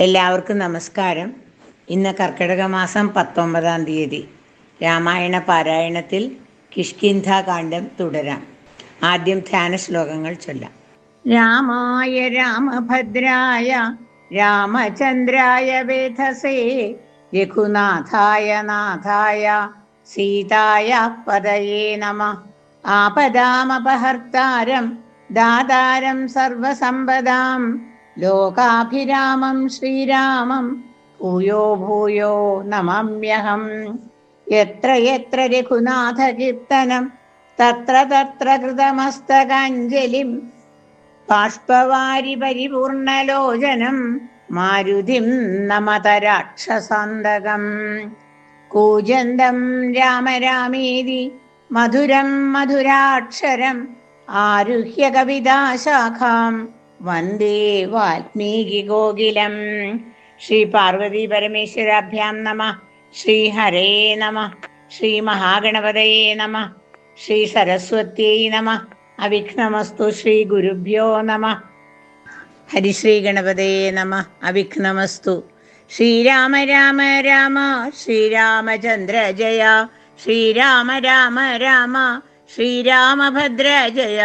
എല്ലാവർക്കും നമസ്കാരം. ഇന്ന് കർക്കിടക മാസം പത്തൊമ്പതാം തീയതി. രാമായണ പാരായണത്തിൽ കിഷ്കിന്ധ കാണ്ഡം തുടരാം. ആദ്യം ധ്യാന ശ്ലോകങ്ങൾ ചൊല്ലാം. രാമായ രാമഭദ്രായ രാമചന്ദ്രായ വേധസേ രഘുനാഥായ നാഥായ സീതായ പദയേ നമ. ആപദാമപഹർത്താരം ദാതാരം സർവസമ്പദാം. ലോകാഭിരാമം ശ്രീരാമം. ഭൂയോ ഭൂയോ നമമ്യഹം. എത്ര എത്ര രഘുനാഥ കീർത്തനം തത്ര തത്ര കൃതമസ്തകാഞ്ജലിം. ബാഷ്പവാരി പരിപൂർണലോചനം മാരുതിം നമതരാക്ഷസാന്തകം. കൂജന്തം രാമ രാമേതി മധുരം മധുരാക്ഷരം ആരുഹ്യ കവിതാശാഖാം വന്ദേ വാൽമീകി ഗോകുലം. ശ്രീ പാർവതി പരമേശ്വരാഭ്യാം നമ. ശ്രീ ഹരേ നമ. ശ്രീ മഹാഗണപതയേ നമ. ശ്രീ സരസ്വത്യൈ നമ. അവിഘ്നമസ്തു ശ്രീ ഗുരുഭ്യോ നമ. ഹരിശ്രീ ഗണപതയേ നമ. അവിഘ്നമസ്തു. ശ്രീരാമ രാമ രാമ. ശ്രീരാമചന്ദ്ര ജയ. ശ്രീരാമ രാമ രാമ. ശ്രീരാമഭദ്ര ജയ.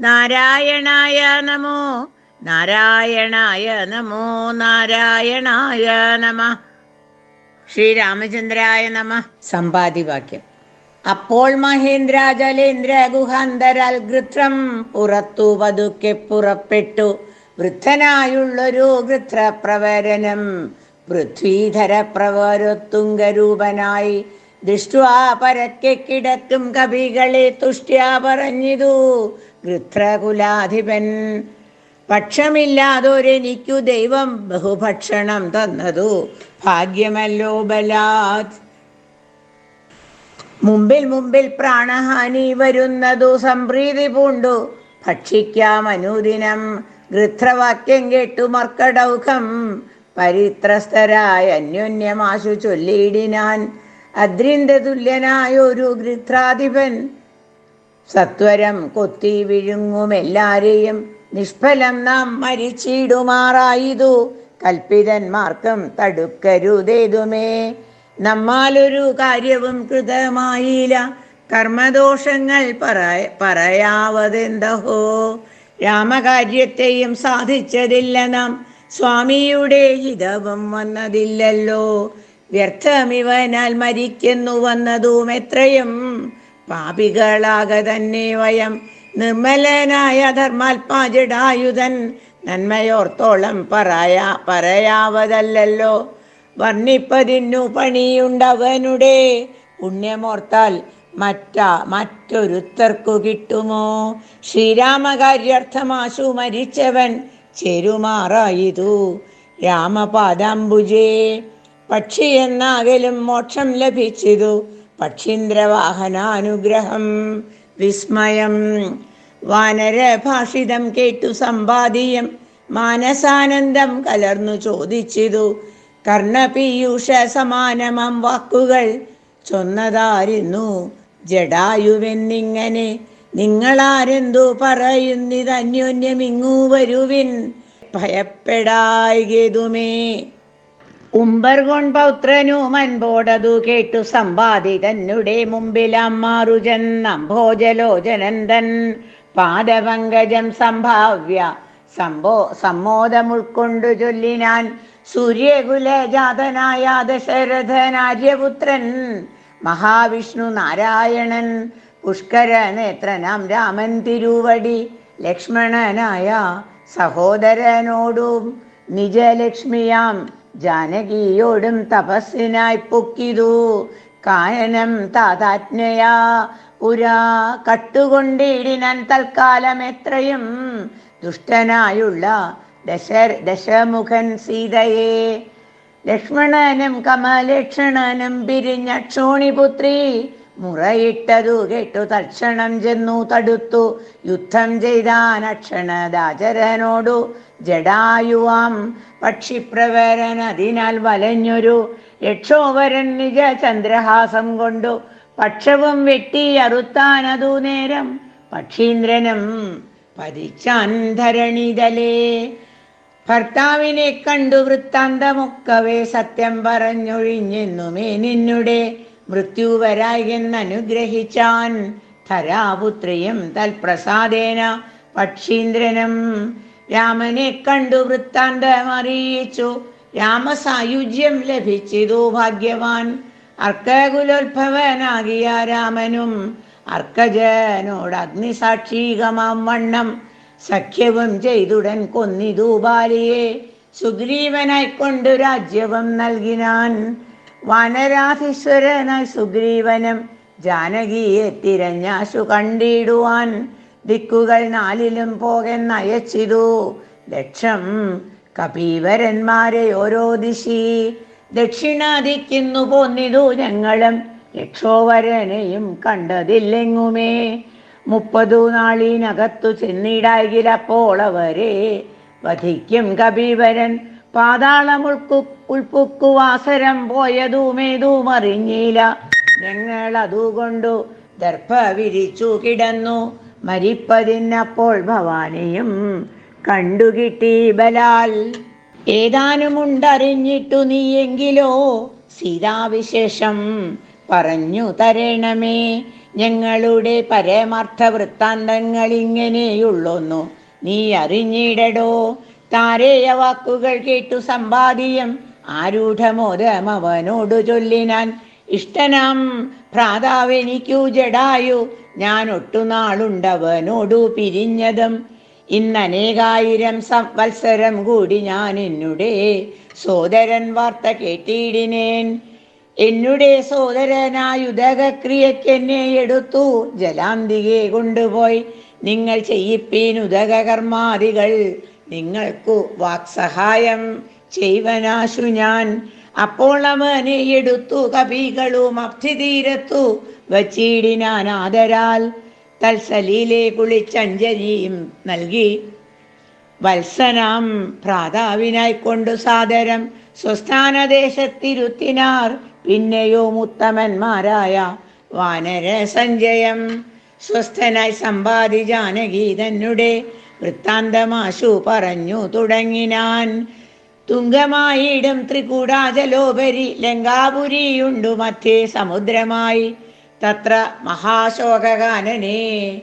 നാരായണായ നമോ. നാരായണായ നമോ. നാരായണായ നമ. ശ്രീരാമചന്ദ്രായ നമ. സമ്പാദിവാക്യം. അപ്പോൾ മഹേന്ദ്ര ജലേന്ദ്ര ഗുഹാന്തരാൽ ഗൃത്രം പുറത്തു പതുക്കെ പുറപ്പെട്ടു. വൃദ്ധനായുള്ളൊരു ഗൃത്രപ്രവരനം പൃഥ്വീധര പ്രവരത്തുങ്കരൂപനായി ദൃഷ്ടുവാ പരക്കെ കിടക്കും കവികളെ തുഷ്ട്യാ പറഞ്ഞിതു. ഗൃത്രകുലാധിപൻ. പക്ഷമില്ലാതൊരെനിക്കു ദൈവം ബഹുഭക്ഷണം തന്നതു. ഭാഗ്യമല്ലോ ബലാത്. മുമ്പിൽ മുമ്പിൽ പ്രാണഹാനി വരുന്നതു സംപ്രീതി പൂണ്ടു. ഭക്ഷിക്കാം അനുദിനം ഗൃത്രവാക്യം കേട്ടു മർക്കടൗഖം. പരിത്രസ്തരായ അന്യോന്യമാശു ചൊല്ലിയിടിനാൻ. അദ്രിന്റെ തുല്യനായൊരു ഗൃത്രാധിപൻ. സത്വരം കൊത്തി വിഴുങ്ങുമെല്ലാരെയും നിഷ്ഫലം നാം മരിച്ചിടുമാറായിതു. കൽപ്പിതന്മാർക്കും തടുക്കരുതേതുമേ. നമ്മാലൊരു കാര്യവും കൃതമായില്ല. കർമ്മദോഷങ്ങൾ പറ പറയാവതെന്തഹോ? രാമകാര്യത്തെയും സാധിച്ചതില്ല നാം. സ്വാമിയുടെ ഹിതവും വന്നതില്ലല്ലോ. വ്യർത്ഥമിവനാൽ മരിക്കുന്നു വന്നതും എത്രയും പാപികളാക തന്നെ വയം നിർമ്മലനായ ധർമാത്മാജടായുധൻ. നന്മയോർത്തോളം പറയാ പറയാവതല്ലോ വർണിപ്പതിന്നു പണിയുണ്ടവനുടെ പുണ്യമോർത്താൽ മറ്റ മറ്റൊരുത്തർക്കു കിട്ടുമോ? ശ്രീരാമകാര്യർത്ഥമാശു മരിച്ചവൻ ചെരുമാറായിതു. രാമപാദാംബുജേ പക്ഷി എന്നാകലും മോക്ഷം ലഭിച്ചിതു. പക്ഷീന്ദ്രവാഹനാനുഗ്രഹം. വിസ്മയം. വാനരഭാഷിതം കേട്ടു സമ്പാദിയം. മാനസാനന്ദം കലർന്നു ചോദിച്ചിതു. കർണപീയൂഷ സമാനമം വാക്കുകൾ ചൊന്നതായിരുന്നു. ജഡായുവെന്നിങ്ങനെ നിങ്ങളാരെന്തു പറയുന്നിത് അന്യോന്യമിങ്ങു വരുവിൻ ഭയപ്പെടായതുമേ മൻപോടതു കേട്ടു സമ്പാദിതന്നുടെ തന്നുടെ മുമ്പിലമ്മാറുജൻ നമ്പോജലോചനന്ദൻ പാദപങ്കജം സംഭാവ്യ സംഭോ സമ്മോദം ഉൾക്കൊണ്ടു ചൊല്ലിനാൻ സൂര്യകുലജാതനായ ദശരഥനാര്യപുത്രൻ മഹാവിഷ്ണു നാരായണൻ പുഷ്കര നേത്രനാം രാമൻ തിരുവടി ലക്ഷ്മണനായ സഹോദരനോടും നിജലക്ഷ്മിയാം ജാനകിയോടും തപസ്സിനായി പൊക്കിതു. കായനം താതാജ്ഞയാ പുരാ കട്ടുകൊണ്ടിടിനാൻ തൽക്കാലം എത്രയും ദുഷ്ടനായുള്ള ദശ ദശമുഖൻ സീതയെ. ലക്ഷ്മണനും കമലക്ഷണനും പിരിഞ്ഞ ക്ഷോണിപുത്രി മുറയിട്ടതു കേട്ടു. തൽക്ഷണം ചെന്നു തടുത്തു. യുദ്ധം ചെയ്താൻ അക്ഷണദാചരനോടു ജഡായുവാം. പക്ഷിപ്രവരൻ അതിനാൽ വലഞ്ഞൊരു യക്ഷോവരൻ നിജ ചന്ദ്രഹാസം കൊണ്ടു പക്ഷവും വെട്ടി അറുത്താനതു നേരം പക്ഷീന്ദ്രനും പതിച്ചാൻ ധരണിതലേ ഭർത്താവിനെ കണ്ടു വൃത്താന്തമൊക്കവേ സത്യം പറഞ്ഞൊഴിഞ്ഞെന്നുമേ നിന്നുടെ മൃത്യുവരായെന്നനുഗ്രഹിച്ചാൻ ധരാപുത്രിയും തൽപ്രസാദേന പക്ഷീന്ദ്രനും രാമനെ കണ്ടു വൃത്താന്തം അറിയിച്ചു. രാമസായുജ്യം ലഭിച്ചിതു ഭാഗ്യവാൻ. അർക്കകുലോത്ഭവനാകിയ രാമനും അർക്കജനോട് അഗ്നിസാക്ഷീകമാം വണ്ണം. സഖ്യവും ചെയ്തുടൻ കൊന്നിതു ബാലിയെ. സുഗ്രീവനായി കൊണ്ടു രാജ്യവും നൽകിനാൻ. വാനരാധീശ്വരനായി സുഗ്രീവനും ജാനകിയെ തിരഞ്ഞാശു കണ്ടിടുവാൻ. ദിക്കുകൾ നാലിലും പോകെന്നയച്ചിതു ലക്ഷം കപീവരന്മാരെ ഓരോ ദിശി. ദക്ഷിണാദിക്കുന്നു പോന്നിതു ഞങ്ങളും. ലക്ഷോവരനെയും കണ്ടതില്ലെങ്ങുമേ? മുപ്പതു നാളിനകത്തു ചെന്നിടായിരപ്പോൾ അവരെ വധിക്കും കപീവരൻ. പാതാളം ഉൾക്കു ഉൾപ്പുക്കുവാസരം പോയതുമേതും അറിഞ്ഞില്ല. ഞങ്ങൾ അതുകൊണ്ടു ദർഭ വിരിച്ചു കിടന്നു. മരിപ്പതിനപ്പോൾ ഭവാനിയും കണ്ടുകിട്ടി ബലാൽ. ഏതാനുമുണ്ടറിഞ്ഞിട്ടു നീയെങ്കിലോ? സീതാവിശേഷം പറഞ്ഞു തരണമേ. ഞങ്ങളുടെ പരമാർത്ഥ വൃത്താന്തങ്ങൾ ഇങ്ങനെയുള്ളൊന്നു നീ അറിഞ്ഞിടടോ? താരേയ വാക്കുകൾ കേട്ടു സമ്പാദിയം. ആരൂഢമോദം അവനോടു ചൊല്ലിനാൻ ഇഷ്ടനാം. ഭ്രാതാവെനിക്കു ജഡായു. ഞാൻ ഒട്ടുനാളുണ്ടവനോടു പിരിഞ്ഞതും. ഇന്നനേകായിരം സംവത്സരം കൂടി ഞാൻ എന്നുടെ സോദരൻ വാർത്ത കേട്ടിടിനേൻ. എന്നുടെ സോദരനായുദകക്രിയയ്ക്ക് എന്നെ എടുത്തു. ജലാന്തികെ കൊണ്ടുപോയി. നിങ്ങൾ ചെയ്യിപ്പീൻ ഉദകകർമാദികൾ. നിങ്ങൾക്കു വാക്സഹായം ചെയ്വനാശു ഞാൻ. അപ്പോൾ അവനെ എടുത്തു കവികളും അബ്ധിതീരത്തു വച്ചിടിനാൻ ആദരാൽ. തൽസലിയിലെ കുളിച്ചഞ്ജനിയും നൽകി വത്സനാം ഭ്രാതാവിനായി കൊണ്ടു സാദരം. സ്വസ്ഥാനദേശത്തിരുത്തിനാർ പിന്നെയോ മുത്തമന്മാരായ വാനര സഞ്ജയം സ്വസ്ഥനായി സമ്പാദി ജാനകി വൃത്താന്തമാശു പറഞ്ഞു തുടങ്ങിനാൻ. തുങ്കമായിടും ത്രികൂടാചലോപരി ലങ്കാപുരിയുണ്ടു മധ്യേ സമുദ്രമായി. തത്ര മഹാശോകകാനനെ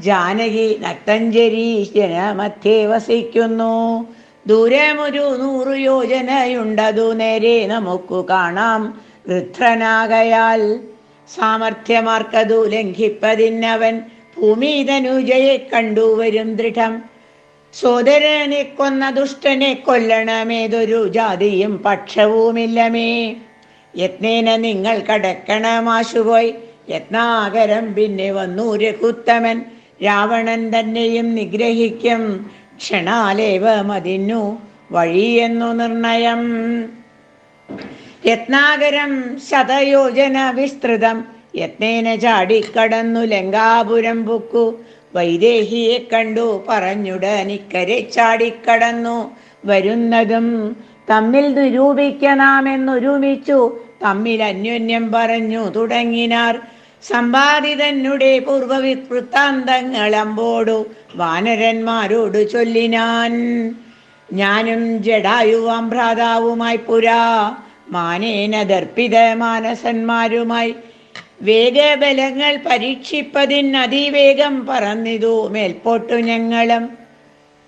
ജാനകി നക്തഞ്ജരി മധ്യേ വസിക്കുന്നു. ദൂരമൊരു നൂറു യോജനയുണ്ടതു നേരെ നമുക്കു കാണാം വൃദ്ധനാകയാൽ സാമർഥ്യമാർക്കതു ലംഘിപ്പതിന്നവൻ ഭൂമിതനുജയെ കണ്ടുവരും ദൃഢം. സോദരനെ കൊന്ന ദുഷ്ടനെ കൊല്ലണമേതൊരു ജാതിയും പക്ഷവുമില്ലമേ. യത്നേന നിങ്ങൾ കടക്കണമാശുപോയി യത്നാകരം പിന്നെ വന്നു രഘുത്തമൻ. രാവണൻ തന്നെയും നിഗ്രഹിക്കും. ക്ഷണാലേവ മതിന്നു വഴിയെന്നു നിർണയം. രത്നാകരം ശതയോജന വിസ്തൃതം. യത്നേന ചാടിക്കടന്നു ലങ്കാപുരം പുക്കു. വൈദേഹിയെ കണ്ടു പറഞ്ഞുടനിക്കരെ ചാടിക്കടന്നു. വരുന്നതും തമ്മിൽ നിരൂപിക്കണമെന്നൊരുമിച്ചു. തമ്മിൽ അന്യോന്യം പറഞ്ഞു തുടങ്ങിനാർ. സമ്പാദിതനുടെ പൂർവവൃത്താന്തങ്ങളമ്പോടു വാനരന്മാരോട് ചൊല്ലിനാൻ. ഞാനും ജഡായുവാം ഭ്രാതാവുമായി പുരാ. മാനേന ദർപ്പിത മാനസന്മാരുമായി വേഗബലങ്ങൾ പരീക്ഷിപ്പതിൻ അതിവേഗം പറന്നിതു മേൽപോട്ടു ഞങ്ങളും.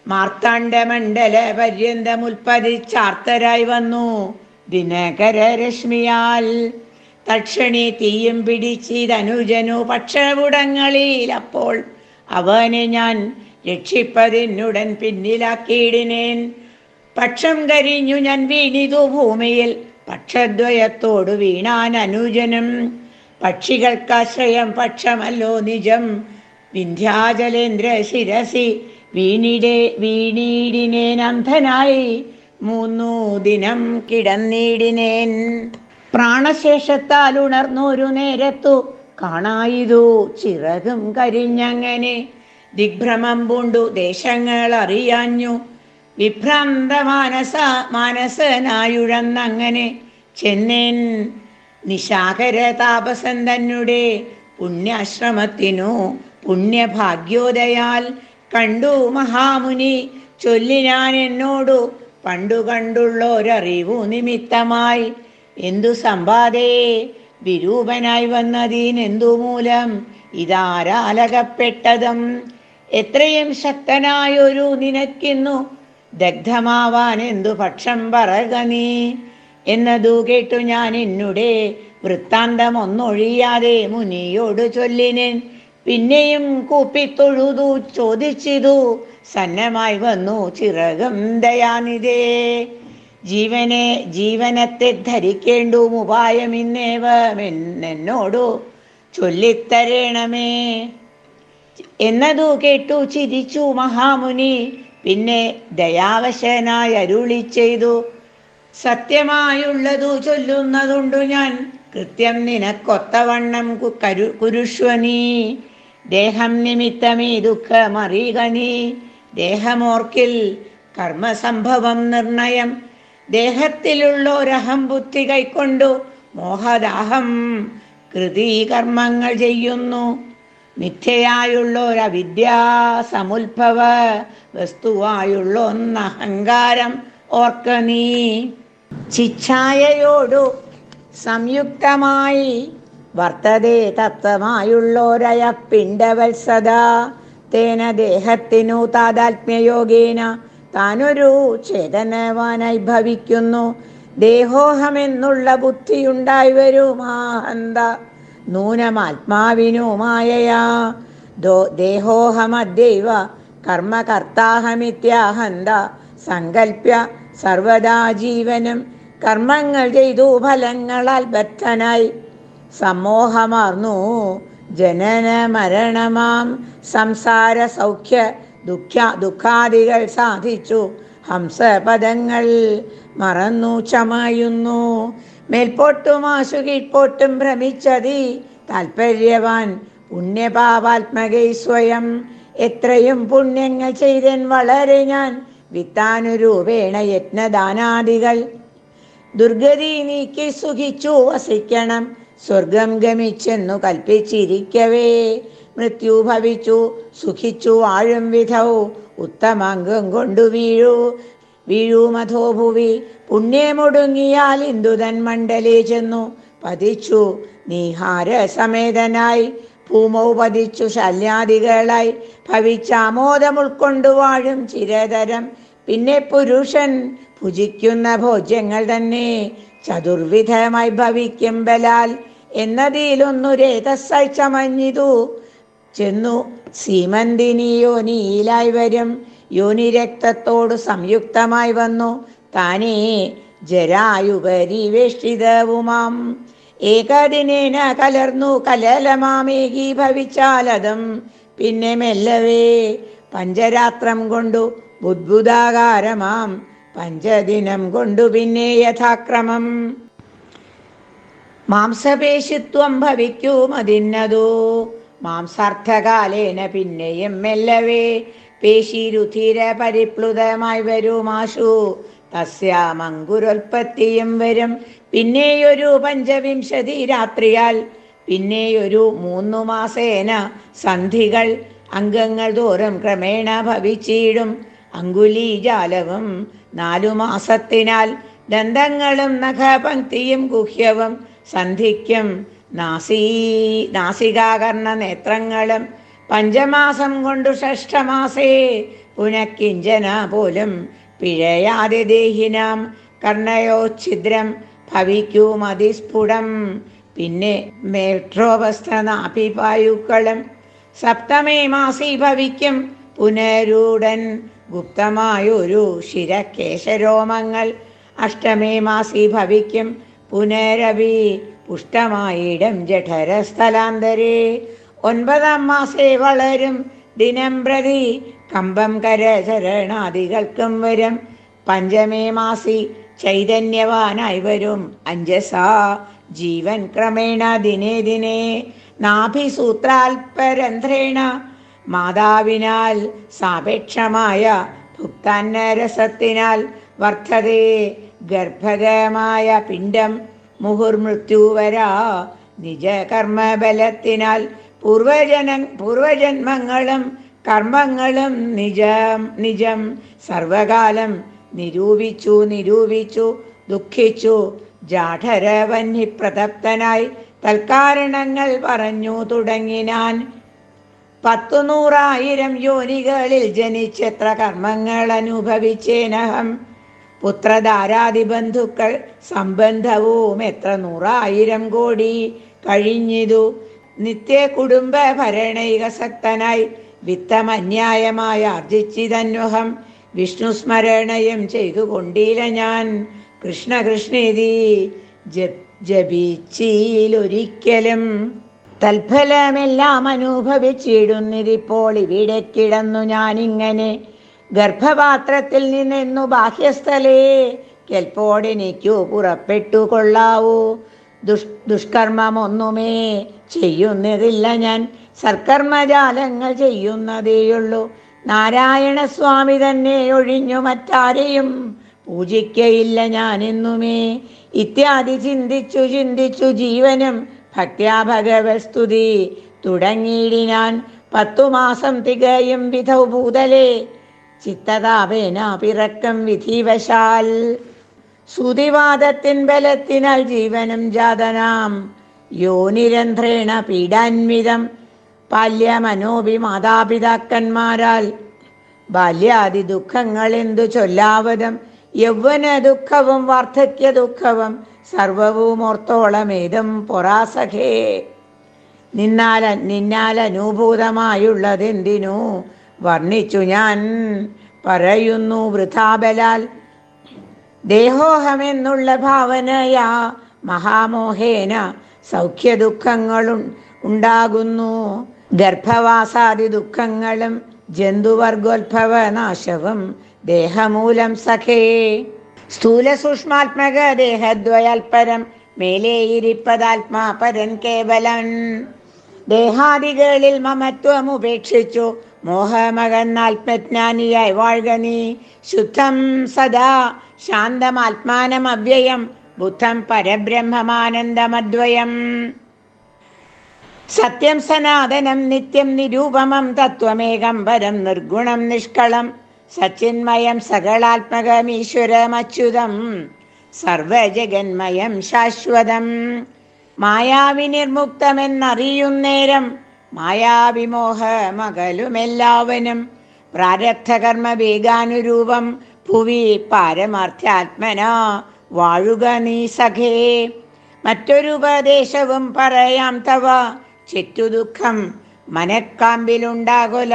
മാർത്താണ്ഡമണ്ഡല പര്യന്തമുൽപ്പതിച്ചാർത്തരായി വന്നു. ദിനകര രശ്മിയാൽ തക്ഷണി തീയും പിടിച്ചിതനുജനു പക്ഷവുടങ്ങളിൽ അപ്പോൾ അവനെ ഞാൻ രക്ഷിപ്പതിനുടൻ പിന്നിലാക്കിയിടിനേൻ. പക്ഷം കരിഞ്ഞു ഞാൻ വീണിതു ഭൂമിയിൽ. പക്ഷദ്വയത്തോടു വീണാൻ അനുജനും പക്ഷികൾക്കാശ്രയം പക്ഷമല്ലോ നിജം. വിന്ധ്യാചലേന്ദ്ര ശിരസി വീണിടെ വീണീടിനേൻ അന്ധനായി. മൂന്നു ദിനം കിടന്നിടിനേൻ. പ്രാണശേഷത്താൽ ഉണർന്നൊരു നേരത്തു കാണായിതു ചിറകും കരിഞ്ഞങ്ങനെ. ദിഗ്ഭ്രമം പൂണ്ടു ദേശങ്ങൾ അറിയാഞ്ഞു വിഭ്രാന്ത മാനസ മാനസനായുഴന്നങ്ങനെ ചെന്നേൻ. നിശാകര താപസൻ തന്നെ പുണ്യാശ്രമത്തിനു പുണ്യഭാഗ്യോദയാൽ കണ്ടു മഹാമുനി ചൊല്ലി ചൊല്ലിനാൻ എന്നോടു പണ്ടു കണ്ടുള്ളോരറിവു നിമിത്തമായി. എന്തു സമ്പാദേ? വിരൂപനായി വന്നതിനെന്തു മൂലം ഇതാരാലകപ്പെട്ടതും? എത്രയും ശക്തനായൊരു നിനക്കിന്നു ദഗ്ധമാവാൻ എന്തു പക്ഷം പറക നീ? എന്നതു കേട്ടു ഞാൻ എന്നുടെ വൃത്താന്തം ഒന്നൊഴിയാതെ മുനിയോട് ചൊല്ലിനേൻ പിന്നെയും കൂപ്പിത്തൊഴുതു ചോദിച്ചിതു സന്നമായി വന്നു ചിറകം ദയാനിതേ ജീവനെ ജീവനത്തെ ധരിക്കേണ്ടു ഉപായം ഇന്നേവമെന്നോടു ചൊല്ലിത്തരേണമേ. എന്നതു കേട്ടു ചിരിച്ചു മഹാമുനി പിന്നെ ദയാവശനായി അരുളി ചെയ്തു സത്യമായുള്ളതു ചൊല്ലുന്നതുണ്ടു ഞാൻ. കൃത്യം നിനക്കൊത്തവണ്ണം കരു കുരുഷ്വനീ. ദേഹം നിമിത്തമീ ദുഃഖമറിയുക നീ. ദേഹമോർക്കിൽ കർമ്മസംഭവം നിർണയം. ദേഹത്തിലുള്ളൊരഹം ബുദ്ധി കൈക്കൊണ്ടു മോഹദാഹം കൃതി കർമ്മങ്ങൾ ചെയ്യുന്നു. മിഥ്യയായുള്ളൊരവിദ്യാ സമുത്ഭവ വസ്തുവായുള്ള ഒന്നഹങ്കാരം ഓർക്ക ചിച്ഛായയോടു സംയുക്തമായി വർത്തതേ തത്വമായുള്ളോരയ സദാ തേന ദേഹത്തിനു താതാത്മ്യയോഗേന താനൊരു ചേതനവാനായി ഭവിക്കുന്നു. ദേഹോഹമെന്നുള്ള ബുദ്ധിയുണ്ടായി വരുമാഹന്ത നൂനമാത്മാവിനു മായയാ ദോ ദേഹോഹമദ്യൈവ കർമ്മകർത്താഹമിത്യാഹന്ത. സങ്കൽപ്യ സർവദാ ജീവനും കർമ്മങ്ങൾ ചെയ്തു ഫലങ്ങളാൽ ബദ്ധനായി സമൂഹമാർന്നു ജനന മരണമാം സംസാര സൗഖ്യ ദുഃഖ ദുഃഖാദികൾ സാധിച്ചു. ഹംസപദങ്ങൾ മറന്നു ചമയുന്നു. മേൽപോട്ടും ആശു കീഴ്പോട്ടും ഭ്രമിച്ചതി താൽപര്യവാൻ പുണ്യപാപാത്മകൈ സ്വയം. എത്രയും പുണ്യങ്ങൾ ചെയ്തൻ വളരെ ഞാൻ വിത്താനുരൂപേണ യജ്ഞദാനാദികൾ ദുർഗതി നീക്കി സുഖിച്ചു വസിക്കണം. സ്വർഗം ഗമിച്ചെന്നു കൽപ്പിച്ചിരിക്കവേ. മൃത്യു ഭവിച്ചു സുഖിച്ചു വാഴും വിധവും ഉത്തമാംഗം കൊണ്ടു വീഴൂ. വീഴുമധോ ഭുവി പുണ്യമൊടുങ്ങിയാൽ ഇന്ദുതൻ മണ്ഡലേ ചെന്നു പതിച്ചു. നീഹാര സമേതനായി ഭൂമൗ പതിച്ചു ശല്യാദികളായി ഭവിച്ചാമോദം ഉൾക്കൊണ്ടു വാഴും ചിരതരം പിന്നെ പുരുഷൻ ഭുജിക്കുന്ന ഭോജ്യങ്ങൾ തന്നെ ചതുർവിധമായി ഭവിക്കും ബലാൽ. എന്നതിലൊന്നു രേതസ്സായി ചമഞ്ഞിതു. ചെന്നു സീമന്തിനി യോനിയിലായി വരും. യോനി രക്തത്തോട് സംയുക്തമായി വന്നു. താനേ ജരായുപരിവേഷ്ടിതവുമാം. ഏകദിനേന കലർന്നു കലലമാമേകി ഭവിച്ചാലതും പിന്നെ മെല്ലവേ പഞ്ചരാത്രം കൊണ്ടു ബുദ്ബുദാകാരമാം പഞ്ചദിനം കൊണ്ടു പിന്നെ യഥാക്രമം. മാംസപേശിത്വം ഭവിക്കൂ അതിന്നതോ മാംസാർത്ഥകാലേന പിന്നെയും മെല്ലവേ. പേശി പേശിരുധിര പരിപ്ലുതമായി വരുമാശു തസ്യാമങ്കുരോൽപ്പത്തിയും വരും. പിന്നെയൊരു പഞ്ചവിംശതി രാത്രിയാൽ. പിന്നെയൊരു മൂന്നു മാസേന സന്ധികൾ. അംഗങ്ങൾ തോറും ക്രമേണ ഭവിച്ചിടും. അങ്കുലീജാലവും നാലു മാസത്തിനാൽ ദന്തങ്ങളും നഖപങ്ക്തിയും ഗുഹ്യവും സന്ധിക്കും. നാസീ നാസികാകർണ നേത്രങ്ങളും പഞ്ചമാസം കൊണ്ടു ഷഷ്ഠമാസേ. പുനഃക്കിഞ്ചന പോലും പിഴയാതെ ദേഹിനാം കർണയോ ഛിദ്രം ഭവിക്കും അതിസ്ഫുടം പിന്നെ മേട്രോപസ്ഥനാഭിപായുക്കളും സപ്തമേ മാസി ഭവിക്കും പുനരൂഢൻ ഗുപ്തമായൊരു ശിരക്കേശരോമങ്ങൾ അഷ്ടമേ മാസി ഭവിക്കും. പുനരവി പുഷ്ടമായിടം ജഠരസ്ഥലാന്തരേ. ഒൻപതാം മാസേ വളരും. ദിനം പ്രതി കമ്പം കരചരണാദികൾക്കും വരും. പഞ്ചമേ മാസി ചൈതന്യവാനായി വരും. അഞ്ചസാ ജീവൻ ക്രമേണ ദിനേ ദിനേ. നാഭിസൂത്രാൽപരന്ധ്രേണ മാതാവിനാൽ സാപേക്ഷമായ ഭുക്താന്നരസത്തിനാൽ വർദ്ധതേ ഗർഭകമായ പിണ്ഡം മുഹുർമൃത്യുവരാ നിജകർമ്മബലത്തിനാൽ പൂർവജന പൂർവജന്മങ്ങളും കർമ്മങ്ങളും നിജം നിജം സർവകാലം നിരൂപിച്ചു നിരൂപിച്ചു ദുഃഖിച്ചു. ജാഠരവന്നി പ്രതപ്തനായി തൽക്കാരണങ്ങൾ പറഞ്ഞു തുടങ്ങിനാൻ പത്തു നൂറായിരം യോനികളിൽ ജനിച്ചെത്ര കർമ്മങ്ങൾ അനുഭവിച്ചേനഹം. പുത്രധാരാദി ബന്ധുക്കൾ സംബന്ധവും എത്ര നൂറായിരം കോടി കഴിഞ്ഞിതു. നിത്യ കുടുംബ ഭരണൈകസക്തനായി വിത്തമന്യായമായി ആർജിച്ചിതന്വഹം വിഷ്ണു സ്മരണയും ചെയ്തുകൊണ്ടില്ല ഞാൻ. കൃഷ്ണ കൃഷ്ണേതി ജപിച്ചിലൊരിക്കലും. തൽഫലമെല്ലാം അനുഭവിച്ചിടുന്നിരിപ്പോൾ ഇവിടെ കിടന്നു ഞാനിങ്ങനെ ഗർഭപാത്രത്തിൽ നിന്നെന്നു ബാഹ്യസ്ഥലേ കെൽപ്പോടെനിക്കു പുറപ്പെട്ടു കൊള്ളാവൂ. ദുഷ് ദുഷ്കർമ്മമൊന്നുമേ ചെയ്യുന്നതില്ല ഞാൻ. സർക്കർമ്മജാലങ്ങൾ ചെയ്യുന്നതേയുള്ളൂ. നാരായണ സ്വാമി തന്നെ ഒഴിഞ്ഞു മറ്റാരെയും പൂജിക്കയില്ല ഞാനെന്നുമേ. ഇത്യാദി ചിന്തിച്ചു ചിന്തിച്ചു ജീവനും ഭക്ത്യാ ഭഗവസ്തുതി തുടങ്ങിയിടിനാൻ പത്തു മാസം തികയും വിധൗ ഭൂതലേ. ചിത്തതാപേന പിറക്കം വിധിവശാൽ. സുതിവാദത്തിൻ ബലത്തിനാൽ ജീവനും ജാതനാം. യോ യോനിരന്ധ്രേണ പീഡാന്വിതം പാല്യമനോപി മാതാപിതാക്കന്മാരാൽ ബാല്യാദി ദുഃഖങ്ങൾ എന്തു ചൊല്ലാവതും യൗവന ദുഃഖവും വാർദ്ധക്യ ദുഃഖവും സർവവും ഓർത്തോളമേതും പൊറാസഖേ. നിന്നാല നിന്നാൽ അനുഭൂതമായുള്ളതെന്തിനു? വർണിച്ചു ഞാൻ പറയുന്നു വൃഥാബലാൽ. ദേഹോഹമെന്നുള്ള ഭാവനയാ മഹാമോഹേന സൗഖ്യ ദുഃഖങ്ങളും ഉണ്ടാകുന്നു. ഗർഭവാസാദി ദുഃഖങ്ങളും ജന്തുവർഗോത്ഭവ നാശവും ദേഹമൂലം സഖേ സ്ഥൂല സൂക്ഷ്മാത്മക ദേഹദ്വയൽപരം മേലേ ഇരിപ്പതാത്മാ പരൻ കേവലൻ. ദേഹാദികളിൽ മമത്വം ഉപേക്ഷിച്ചു. മോഹമകന്നാത്മജ്ഞാനിയായി വാഴുക നീ. ശുദ്ധം സദാ ശാന്തം ആത്മാനം അവ്യയം. ബുദ്ധം പരബ്രഹ്മമാനന്ദമദ്വയം. സത്യം സനാതനം നിത്യം നിരൂപമം തത്വമേകം പരം നിർഗുണം നിഷ്കളം. സച്ചിന്മയം സകളാത്മകം ഈശ്വരമച്യുതം സർവജഗന്മയം ശാശ്വതം. മായാവിനിർമുക്തമെന്നറിയുന്നേരം മായാവിമോഹ മകലുമെല്ലാവനും പ്രാരബ്ധകർമ്മ വേഗാനുരൂപം ഭുവി പാരമാർത്ഥ്യാത്മന വാഴുക നീ സഖേ. മറ്റൊരുപദേശവും പറയാം തവ ചെറ്റുദുഃഖം മനക്കാമ്പിലുണ്ടാകൊല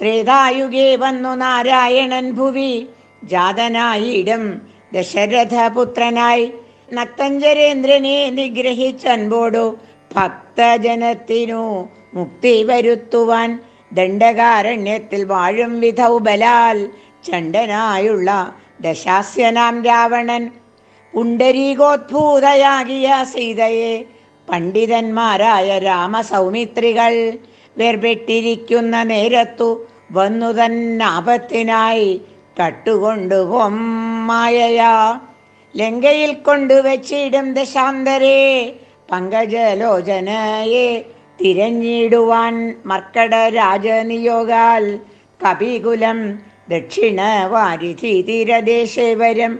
ത്രേതായുഗേ വന്നു നാരായണൻ ഭുവി. ജാതനായിടം ദശരഥപുത്രനായി. നക്തഞ്ചരേന്ദ്രനെ നിഗ്രഹിച്ചൻപോടു ഭക്തജനത്തിനു മുക്തി വരുത്തുവാൻ ദണ്ഡകാരണ്യത്തിൽ വാഴും വിധൗ ബലാൽ ചണ്ടനായുള്ള ദശാസ്യനാം രാവണൻ. പുണ്ടരീകോദ്ഭൂതയാകിയ സീതയെ പണ്ഡിതന്മാരായ രാമസൗമിത്രികൾ വേർപെട്ടിരിക്കുന്ന നേരത്തു വന്നു തന്നാപത്തിനായി കട്ടുകൊണ്ടുപോം പൊമ്മായയാ ലങ്കയിൽ കൊണ്ടുവച്ചിടും ദശാന്തരെ പങ്കജലോചനയെ തിരഞ്ഞിടുവാൻ മർക്കട രാജനിയോഗാൽ കപികുലം ദക്ഷിണ വാരിധി തീരദേശേ വരും.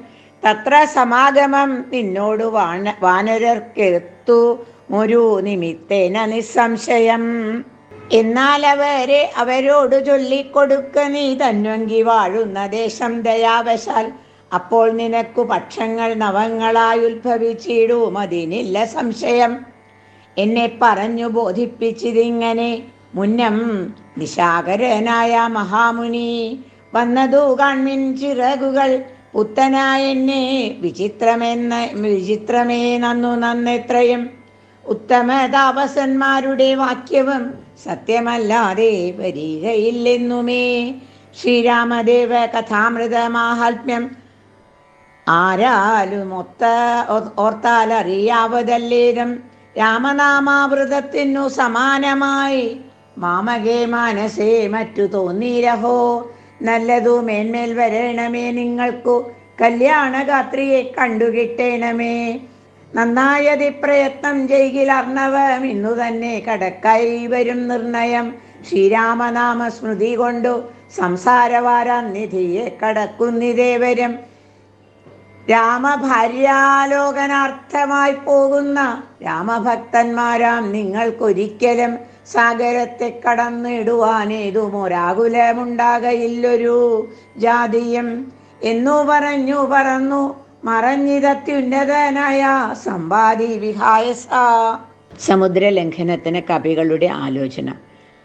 തത്ര സമാഗമം നിന്നോട് വാന വാനരർക്കെത്തു ഒരു നിമിത്തേന നിസ്സംശയം. എന്നാൽ അവരെ അവരോട് ചൊല്ലിക്കൊടുക്ക നീ തന്നെങ്കി വാഴുന്ന ദേശം ദയാവശാൽ. അപ്പോൾ നിനക്കു പക്ഷങ്ങൾ നവങ്ങളായി ഉത്ഭവിച്ചിടും അതിനില്ല സംശയം. എന്നെ പറഞ്ഞു ബോധിപ്പിച്ചിതിങ്ങനെ മുന്നം നിശാകരനായ മഹാമുനി വന്നതു കാൺമിൻ ചിറകുകൾ. പുത്തനായെന്നെ വിചിത്രമെന്ന വിചിത്രമേ നന്നു നന്നെത്രയും. ഉത്തമ താപസന്മാരുടെ വാക്യവും സത്യമല്ലാതെ വരികയില്ലെന്നുമേ. ശ്രീരാമദേവ കഥാമൃതമാഹാത്മ്യം ആരാലും ഒത്ത ഓർത്താൽ അറിയാവതല്ലേതും രാമനാമാവൃതത്തിനു സമാനമായി മാമകേ മാനസേ മറ്റു തോന്നീരഹോ. നല്ലതു മേന്മേൽ വരണമേ നിങ്ങൾക്കു. കല്യാണഗാത്രിയെ കണ്ടുകിട്ടേണമേ. നന്നായതി പ്രയത്നം ചെയ്കിൽ അർണവം. ഇന്നു തന്നെ കടക്കായി വരും നിർണയം. ശ്രീരാമനാമ സ്മൃതി കൊണ്ടു സംസാരവാരാനിധിയെ കടക്കുന്നിതേവരും രാമഭാര്യാലോകനാർത്ഥമായി പോകുന്ന രാമഭക്തന്മാരാം നിങ്ങൾക്കൊരിക്കലും സാഗരത്തെ കടന്നിടുവാനേതും ഒരാകുലമുണ്ടാകയില്ലൊരു ജാതിയും. എന്നു പറഞ്ഞു പറന്നു മറഞ്ഞിതത്യുന്നതനായ സമ്പാദി വിഹായസ. സമുദ്രലംഘനത്തിന് കവികളുടെ ആലോചന.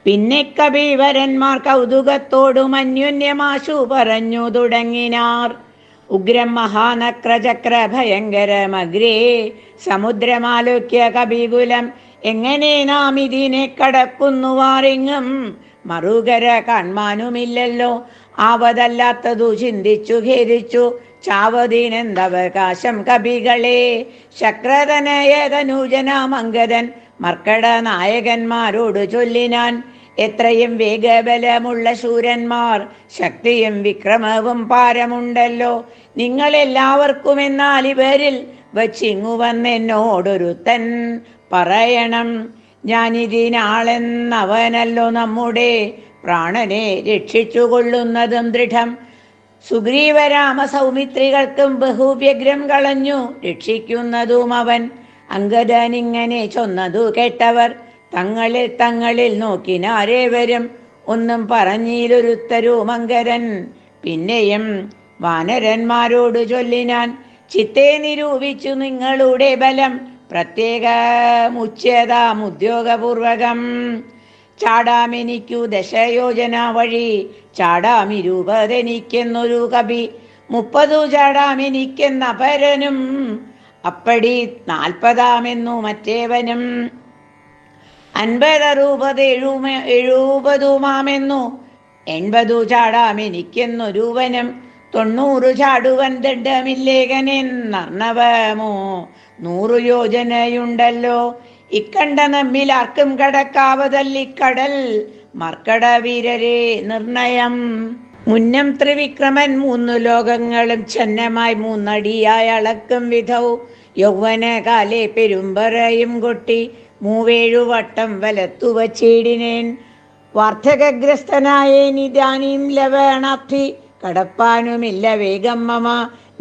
പിന്നെ കവിവരന്മാർ കൗതുകത്തോടും അന്യോന്യമാശു പറഞ്ഞു തുടങ്ങിനാർ. ഉഗ്രം മഹാനക്രചക്ര ഭയങ്കരമഗ്രേ സമുദ്രമാലോക്യ കവികുലം എങ്ങനെ നാം ഇതിനെ കടക്കുന്നുവാറിങ്ങും? മറുകര കാൺമാനുമില്ലല്ലോ ആവതല്ലാത്തതു ചിന്തിച്ചു ഖേദിച്ചു. ചാവതീനെന്തവകാശം കവികളെ ശക്രതനയതനൂജനാമംഗതൻ മർക്കട നായകന്മാരോട് ചൊല്ലിനാൻ. എത്രയും വേഗബലമുള്ള ശൂരന്മാർ ശക്തിയും വിക്രമവും പാരമുണ്ടല്ലോ. നിങ്ങളെല്ലാവർക്കും എന്നാൽ ഇവരിൽ വച്ചിങ്ങു പറയണം. ഞാനിതിനാളെന്നവനല്ലോ നമ്മുടെ പ്രാണനെ രക്ഷിച്ചു കൊള്ളുന്നതും ദൃഢം. സുഗ്രീവരാമ സൗമിത്രികൾക്കും ബഹുവ്യഗ്രം കളഞ്ഞു. രക്ഷിക്കുന്നതും അവൻ. അങ്കദനിങ്ങനെ ചൊന്നതു കേട്ടവർ തങ്ങളിൽ തങ്ങളിൽ നോക്കിനാരേവരും? ഒന്നും പറഞ്ഞിലൊരുത്തരു മങ്കരൻ പിന്നെയും വാനരന്മാരോട് ചൊല്ലിനാൻ ചിത്തെ നിരൂപിച്ചു നിങ്ങളുടെ ബലം. പ്രത്യേക മുച്യതാം ഉദ്യോഗപൂർവകം ചാടാമെനിക്കു ദശയോജന വഴി. ചാടാമിരൂപതെനിക്കെന്നൊരു കവി. മുപ്പതു ചാടാമെനിക്കെന്ന പരനും അപ്പടി നാൽപ്പതാമെന്നു മറ്റേവനും. അൻപത് അറുപത് എഴുമ എഴുപതുമാമെന്നു. എൺപതു ചാടാമെനിക്കെന്നൊരുവനും. തൊണ്ണൂറ് ചാടുവൻ ദണ്ഡമില്ലേഖനെന്നർണവമോ നൂറു യോജനയുണ്ടല്ലോ. ഇക്കണ്ട നമ്മിൽ ആർക്കും കടക്കാവതല്ലിക്കടൽ മർക്കട വീരരെ നിർണയം. മുന്നം ത്രിവിക്രമൻ മൂന്നു ലോകങ്ങളും ഛന്നമായി മൂന്നടിയായി അളക്കും വിധവും. യൗവന കാലെ പെരുമ്പറയും കൊട്ടി മൂവേഴു വട്ടം വലത്തു വാർദ്ധകഗ്രസ്തനായേ നിദാനീം ലവണാർത്ഥി കടപ്പാനുമില്ല വേഗം മമ.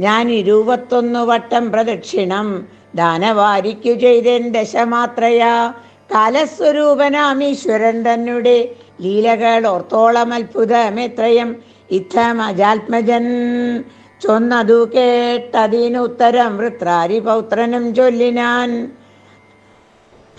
ഞാൻ ഇരുപത്തൊന്നു വട്ടം പ്രദക്ഷിണം. ദാനവാരിക്കു ചെയ്തേൻ ദശമാത്രയാ കാലസ്വരൂപനാമീശ്വരൻ തന്നെ ലീലകൾ ഓർത്തോളം അത്ഭുതമെത്രയും. ഇത്തമജാത്മജൻ ചൊന്നതു കേട്ടതിനുത്തരം വൃത്രാരി പൗത്രനും ചൊല്ലിനാൻ.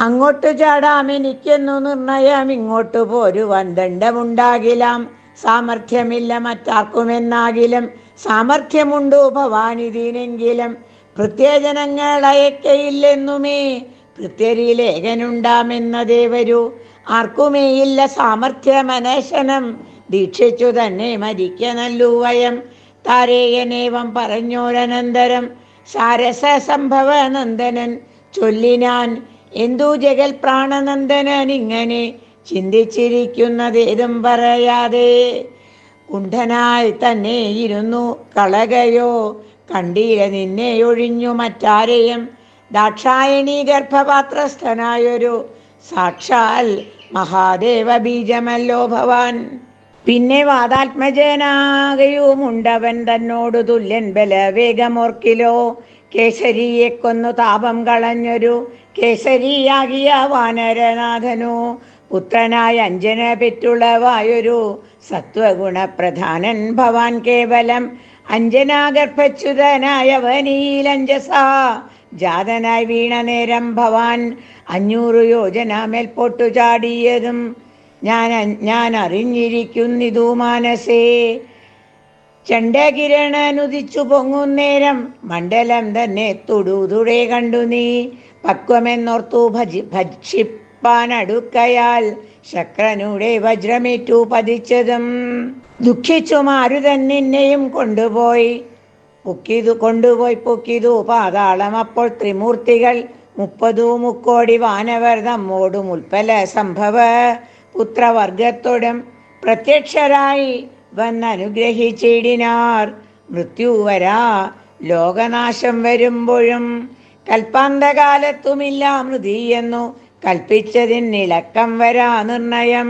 അങ്ങോട്ട് ചാടാം എനിക്കെന്നു നിർണയം. ഇങ്ങോട്ട് പോരുവാൻ ദണ്ഡമുണ്ടാകിലാം. സാമർഥ്യമില്ല മറ്റാർക്കുമെന്നാകിലും. സാമർഥ്യമുണ്ടു ഭവാനിതിനെങ്കിലും. പ്രത്യജനങ്ങൾ അയക്കയില്ലെന്നുമേ പ്രത്യരിലേഖനുണ്ടാമെന്നതേ വരൂ. ആർക്കുമേ ഇല്ല സാമർഥ്യമനശനം ദീക്ഷിച്ചു തന്നെ മരിക്ക നല്ലുവയം താരേയനേവം പറഞ്ഞോരനന്തരം. സാരസ സംഭവ ചൊല്ലിനാൻ. എന്തു ജഗൽ പ്രാണനന്ദനൻ ഇങ്ങനെ ചിന്തിച്ചിരിക്കുന്നതേതും പറയാതെ. കുണ്ഠനായി തന്നെ ഇരുന്നു കളകയോ കണ്ടീല നിന്നെ ഒഴിഞ്ഞു മറ്റാരെയും ദാക്ഷായണി ഗർഭപാത്രസ്ഥനായൊരു സാക്ഷാൽ മഹാദേവ ബീജമല്ലോ ഭവാൻ. പിന്നെ വാതാത്മജനാകയുമുണ്ടവൻ തന്നോടു തുല്യൻ ബലവേഗമോർക്കിലോ. കേസരിയെ കൊന്നു താപം കളഞ്ഞൊരു കേസരിയാകിയ വാനരനാഥനു. പുത്രനായ അഞ്ജന പെറ്റുളവായൊരു സത്വഗുണപ്രധാനൻ ഭവാൻ കേവലം അഞ്ജനാഗർഭച്യുതനായവനീലഞ്ജസ ജാതനായി വീണ നേരം ഭവാൻ അഞ്ഞൂറ് യോജന മേൽപോട്ടു ചാടിയതും ഞാൻ ഞാൻ അറിഞ്ഞിരിക്കുന്നിതു മാനസേ. ചണ്ഡകിരണനുദിച്ചു പൊങ്ങുന്നേരം മണ്ഡലം തന്നെ തുടുതുടെ കണ്ടു നീ. പക്വമെന്നോർത്തു ഭജി ഭക്ഷി അടപ്പാൻ അടുക്കയാൽ ശക്രനുടെ വജ്രമേറ്റു പതിച്ചതും. ദുഃഖിച്ചു മാരുതൻ നിന്നെയും കൊണ്ടുപോയി. പൊക്കിതു കൊണ്ടുപോയി പൊക്കിതു പാതാളം. അപ്പോൾ ത്രിമൂർത്തികൾ മുപ്പതു മുക്കോടി വാനവർ നമ്മോടും ഉൽപ്പല സംഭവ പുത്രവർഗത്തോടും പ്രത്യക്ഷരായി വന്നനുഗ്രഹിച്ചിടിനാർ. മൃത്യു വരാ ലോകനാശം വരുമ്പോഴും കൽപ്പാന്തകാലത്തുമില്ല മൃതിയെന്നു കൽപ്പിച്ചതിനിളക്കം വരാ നിർണയം.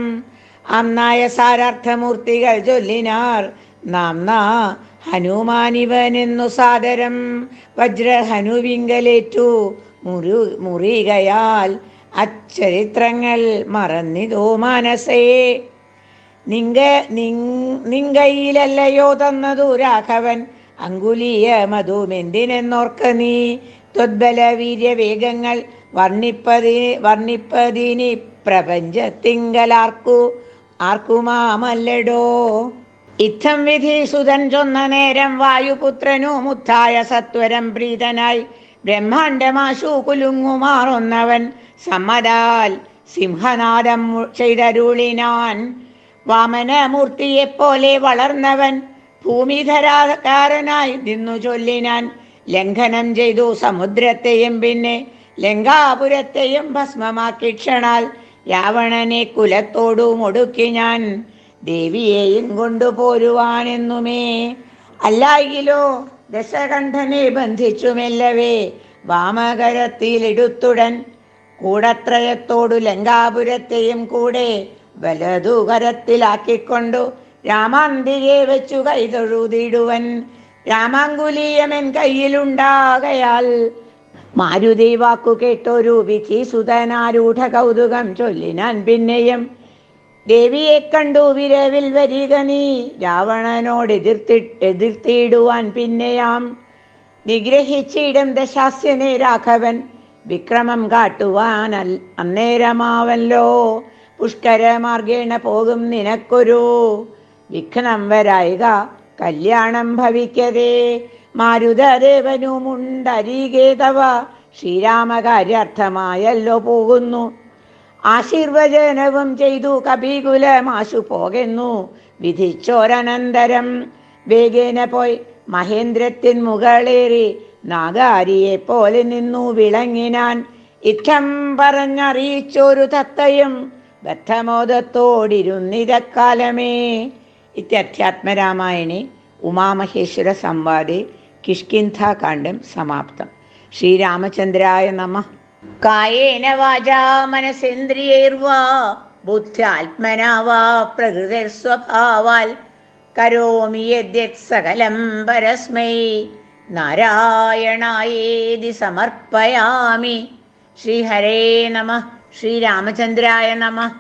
അന്നായ സാരാർത്ഥമൂർത്തികൾ ചൊല്ലിനാർ നാം നാ ഹനുമാനിവനെന്നു സാദരം. വജ്രഹനുവിങ്കലേറ്റു മുറി മുറികയാൽ അച്ചരിത്രങ്ങൾ മറന്നിതോ മാനസേ. നിങ്ക നിങ്കയിലല്ലയോ തന്നതു രാഘവൻ. അങ്കുലീയ മധുമെന്തിനെന്നോർക്ക നീ? ത്വദ്ബല വീര്യവേഗങ്ങൾ വർണിപ്പതി വർണിപ്പതിനി പ്രപഞ്ചത്തിങ്കലാർക്കു ആർക്കുമാമല്ലടോ? ഇത്തം വിധി സുതൻ ചൊന്ന നേരം വായുപുത്രനു മുത്തായ സത്വരം പ്രീതനായി ബ്രഹ്മാണ്ടമാശു കുലുങ്ങുമാറുന്നവൻ സമ്മതാൽ സിംഹനാദം ചെയ്തരുളിനാൻ. വാമനമൂർത്തിയെപ്പോലെ വളർന്നവൻ ഭൂമിധരാകാരനായി നിന്നു ചൊല്ലിനാൻ ലംഘനം ചെയ്തു സമുദ്രത്തെയും പിന്നെ ലങ്കാപുരത്തെയും ഭസ്മമാക്കി ക്ഷണാൽ രാവണനെ കുലത്തോടും ഒടുക്കി ഞാൻ ദേവിയെയും കൊണ്ടുപോരുവാനെന്നുമേ അല്ലായിലോ ദശകണ്ഠനെ ബന്ധിച്ചു മെല്ലവേ വാമകരത്തിലിടുത്തുടൻ കൂടത്രയത്തോടു ലങ്കാപുരത്തെയും കൂടെ വലതുകരത്തിലാക്കിക്കൊണ്ടു രാമാന്തികെ വെച്ചു കൈതൊഴുതിടുവൻ. രാമാങ്കുലീയമൻ കയ്യിലുണ്ടാകയാൽ മാരുതി വാക്കു കേട്ടൊരു വിധി സുതനാരൂഢ കൗതുകം ചൊല്ലിനാൻ പിന്നെയും. ദേവിയെ കണ്ടു വിരവിൽ വരിക നീ രാവണനോട് എതിർത്തി എതിർത്തിയിടുവാൻ പിന്നെയാം. നിഗ്രഹിച്ചിടം ദശാസ്യനെ രാഘവൻ വിക്രമം കാട്ടുവാൻ അന്നേരമാവല്ലോ. പുഷ്കരമാർഗേണ പോകും നിനക്കൊരു വിഘ്നം വരായിക കല്യാണം ഭവിക്കതേ മാരുതദേവനുമുണ്ടരികെ തവ ശ്രീരാമകാര്യാർത്ഥമായല്ലോ പോകുന്നു. ആശീർവചനവും ചെയ്തു കപികുലമാശു പോകുന്നു. വിധിച്ചോരനന്തരം വേഗേന പോയി മഹേന്ദ്രത്തിൻ മുകളേറി നാഗാരിയെ പോലെ നിന്നു വിളങ്ങിനാൻ. ഇത്തം പറഞ്ഞറിയിച്ചൊരു തത്തയും ബദ്ധമോദത്തോടിരുന്നിതക്കാലമേ. ഇത്യധ്യാത്മരാമായണി ഉമാമഹേശ്വര സംവാദേ കിഷ്കിന്ധാകാണ്ഡം സമാപ്തം. ശ്രീരാമചന്ദ്രായ നമ. കായേന വാചാ മനസേന്ദ്രിയൈർവാ. ബുദ്ധ്യാത്മനാവാ പ്രകൃതി പ്രകൃതിർസ്വഭാവാൽ കരോമി യദ്യത് സകലം പരസ്മൈ. നാരായണായേതി സമർപ്പയാമി. ശ്രീഹരേ നമ. ശ്രീരാമചന്ദ്രായ നമ.